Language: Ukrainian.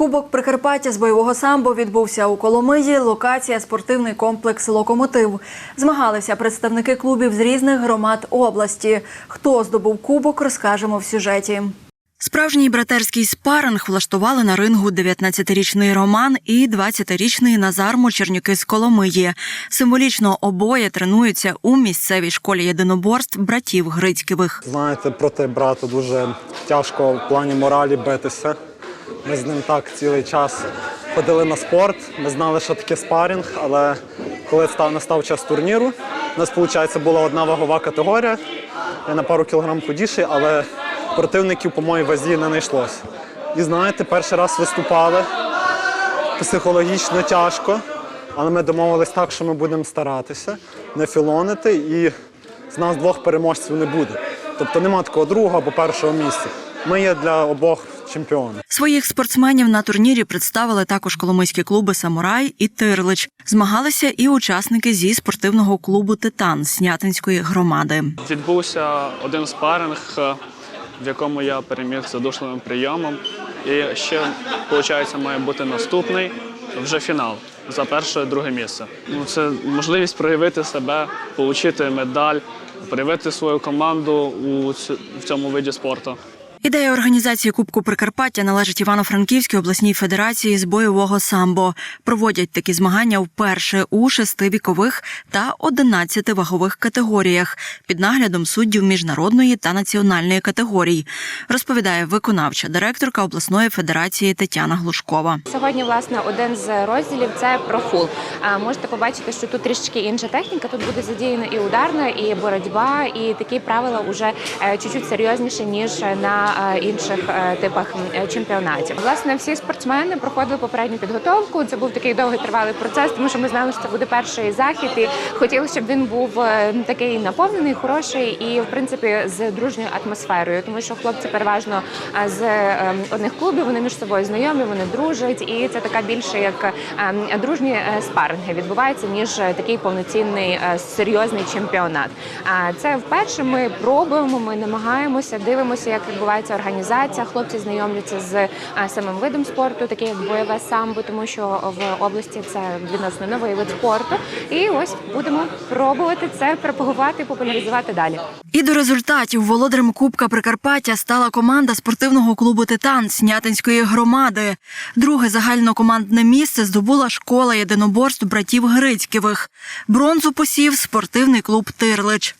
Кубок Прикарпаття з бойового самбо відбувся у Коломиї. Локація спортивний комплекс Локомотив. Змагалися представники клубів з різних громад області. Хто здобув кубок, розкажемо в сюжеті. Справжній братерський спаринг влаштували на рингу 19-річний Роман і 20-річний Назар Мочернюки з Коломиї. Символічно обоє тренуються у місцевій школі єдиноборств братів Грицьківих. Знаєте, проти брата дуже тяжко в плані моралі битися. Ми з ним так цілий час ходили на спорт. Ми знали, що таке спарінг, але коли став настав час турніру, у нас, виходить, була одна вагова категорія. Я на пару кілограм худіший, але противників по моїй вазі не знайшлося. І знаєте, перший раз виступали психологічно тяжко, але ми домовились так, що ми будемо старатися, не філонити, і з нас двох переможців не буде. Тобто нема такого другого або першого місця. Ми є для обох чемпіони. Своїх спортсменів на турнірі представили також коломийські клуби Самурай і Тирлич. Змагалися і учасники зі спортивного клубу Титан Снятинської громади. Відбувся один спаринг, е, в якому я переміг задушливим прийомом. І ще, виходить, має бути наступний вже фінал за перше друге місце. Ну, це можливість проявити себе, отримати медаль, проявити свою команду у цьому виді спорту. Ідея організації Кубку Прикарпаття належить Івано-Франківській обласній федерації з бойового самбо. Проводять такі змагання вперше у шести вікових та 11 вагових категоріях під наглядом суддів міжнародної та національної категорій, розповідає виконавча директорка обласної федерації Тетяна Глушкова. Сьогодні, власне, один з розділів це профул. Можете побачити, що тут трішки інша техніка. Тут буде задіяна і ударна, і боротьба, і такі правила вже е, чуть-чуть серйозніші ніж на інших е, типах чемпіонатів. Власне, всі спортсмени проходили попередню підготовку. Це був такий довгий тривалий процес, тому що ми знали, що це буде перший захід, і хотіли, щоб він був е, такий наповнений, хороший і в принципі з дружньою атмосферою, тому що хлопці переважно е, з е, одних клубів вони між собою знайомі, вони дружать, і це така більше як е, дружні е, спаринги відбувається, ніж е, такий повноцінний е, серйозний чемпіонат. А це вперше ми пробуємо, ми намагаємося, дивимося, як відбувається організація. Хлопці знайомляться з е, самим видом спорту, такий як бойове самбо, тому що в області це відносно новий вид спорту. І ось будемо пробувати це пропагувати, популяризувати далі. І до результатів володарем Кубка Прикарпаття стала команда спортивного клубу Титан Снятинської громади. Друге загальнокомандне місце здобула школа єдиноборств братів Грицьківих. Бронзу посів спортивний клуб Тирлич.